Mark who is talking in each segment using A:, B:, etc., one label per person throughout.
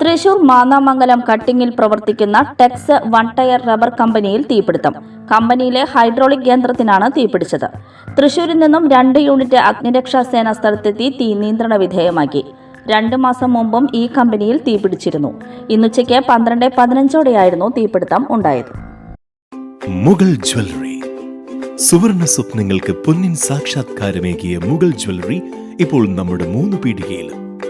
A: തൃശൂർ മാന്നാമംഗലം കട്ടിങ്ങിൽ പ്രവർത്തിക്കുന്ന Tex one tier rubber കമ്പനിയിൽ തീപിടുത്തം. കമ്പനിയിലെ ഹൈഡ്രോളിക് യന്ത്രത്തിനാണ് തീപിടിച്ചത്. തൃശൂരിൽ നിന്നും രണ്ട് യൂണിറ്റ് അഗ്നിരക്ഷാ സേന സ്ഥലത്തെത്തി തീ നിയന്ത്രണ വിധേയമാക്കി. രണ്ട് മാസം മുമ്പും ഈ കമ്പനിയിൽ തീപിടിച്ചിരുന്നു. ഇന്നുച്ചയ്ക്ക് പന്ത്രണ്ട് പതിനഞ്ചോടെയായിരുന്നു തീപിടുത്തം ഉണ്ടായത്.
B: മുഗൾ ജ്വല്ലറി. സുവർണ സ്വപ്നങ്ങൾക്ക് പൊന്നിൻ സാക്ഷാത്കാരമേകിയ മുഗൾ ജ്വല്ലറി ഇപ്പോൾ നമ്മുടെ മൂന്ന് പീടികയിലും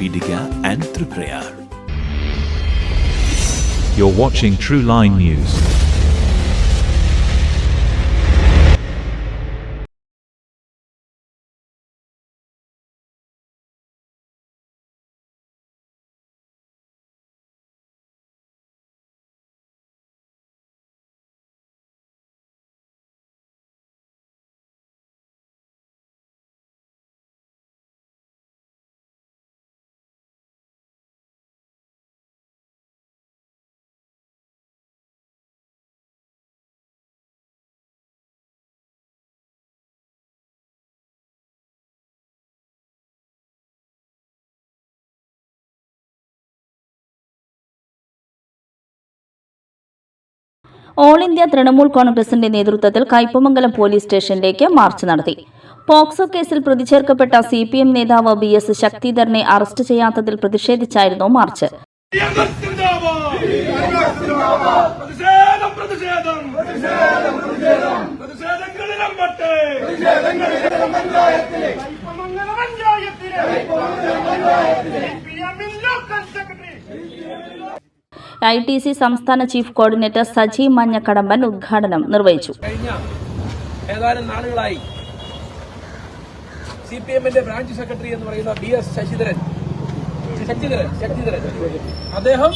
B: Moonnupeedika and Triprayar
C: You're watching True Line News.
A: All India Trinamool കോൺഗ്രസിന്റെ നേതൃത്വത്തിൽ കയ്പമംഗലം പോലീസ് സ്റ്റേഷനിലേക്ക് മാർച്ച് നടത്തി. പോക്സോ കേസിൽ പ്രതിചേർക്കപ്പെട്ട സി പി എം നേതാവ് ബി എസ് ശക്തിധരനെ അറസ്റ്റ് ചെയ്യാത്തതിൽ പ്രതിഷേധിച്ചായിരുന്നു മാർച്ച്.
D: പ്രതിഷേധം
A: ഐ ടി സി സംസ്ഥാന ചീഫ് കോർഡിനേറ്റർ സജി മഞ്ഞക്കടമ്പൻ ഉദ്ഘാടനം നിർവഹിച്ചു.
E: ഏതാനും നാളുകളായി സി പി എമ്മിന്റെ ബ്രാഞ്ച് സെക്രട്ടറി എന്ന് പറയുന്ന ബി എസ് ശശിധരൻ ശശിധരൻ ശശിധരൻ അദ്ദേഹം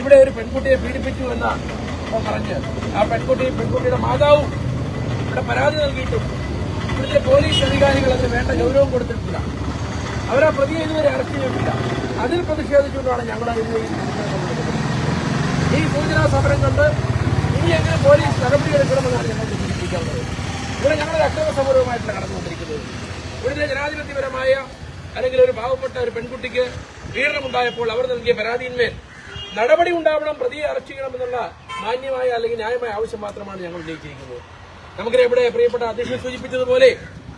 E: ഇവിടെ ഒരു പെൺകുട്ടിയെ പീഡിപ്പിച്ചു എന്ന് പറഞ്ഞ് ആ പെൺകുട്ടി പെൺകുട്ടിയുടെ മാതാവും ഇവിടെ പരാതി നൽകിയിട്ടും ഇവിടുത്തെ പോലീസ് അധികാരികൾ അതിന് വേണ്ട ഗൗരവം കൊടുത്തിട്ടില്ല. അവരാ പ്രതിയെ ഇതുവരെ അറസ്റ്റ് ചെയ്തിട്ടില്ല. അതിൽ പ്രതിഷേധിച്ചുകൊണ്ടാണ് ഞങ്ങൾ ഇന്ന് ഈ സൂചനാ സമരം കൊണ്ട് ഇനി എങ്ങനെ പോലീസ് നടപടിയെടുക്കണമെന്നാണ് ഞങ്ങൾ സൂചിപ്പിക്കാവുന്നത് ഇവിടെ ഞങ്ങൾ അക്രമ സമരവുമായിട്ടാണ് നടന്നുകൊണ്ടിരിക്കുന്നത് ഇവിടുത്തെ ജനാധിപത്യപരമായ അല്ലെങ്കിൽ ഒരു പാവപ്പെട്ട ഒരു പെൺകുട്ടിക്ക് പീഡനമുണ്ടായപ്പോൾ അവർ നൽകിയ പരാതിയിന്മേൽ നടപടി ഉണ്ടാവണം പ്രതിയെ അറസ്റ്റ് ചെയ്യണമെന്നുള്ള മാന്യമായ അല്ലെങ്കിൽ ന്യായമായ ആവശ്യം മാത്രമാണ് ഞങ്ങൾ ഉന്നയിച്ചിരിക്കുന്നത്. നമുക്കറിയാം ഇവിടെ പ്രിയപ്പെട്ട അധ്യക്ഷൻ സൂചിപ്പിച്ചതുപോലെ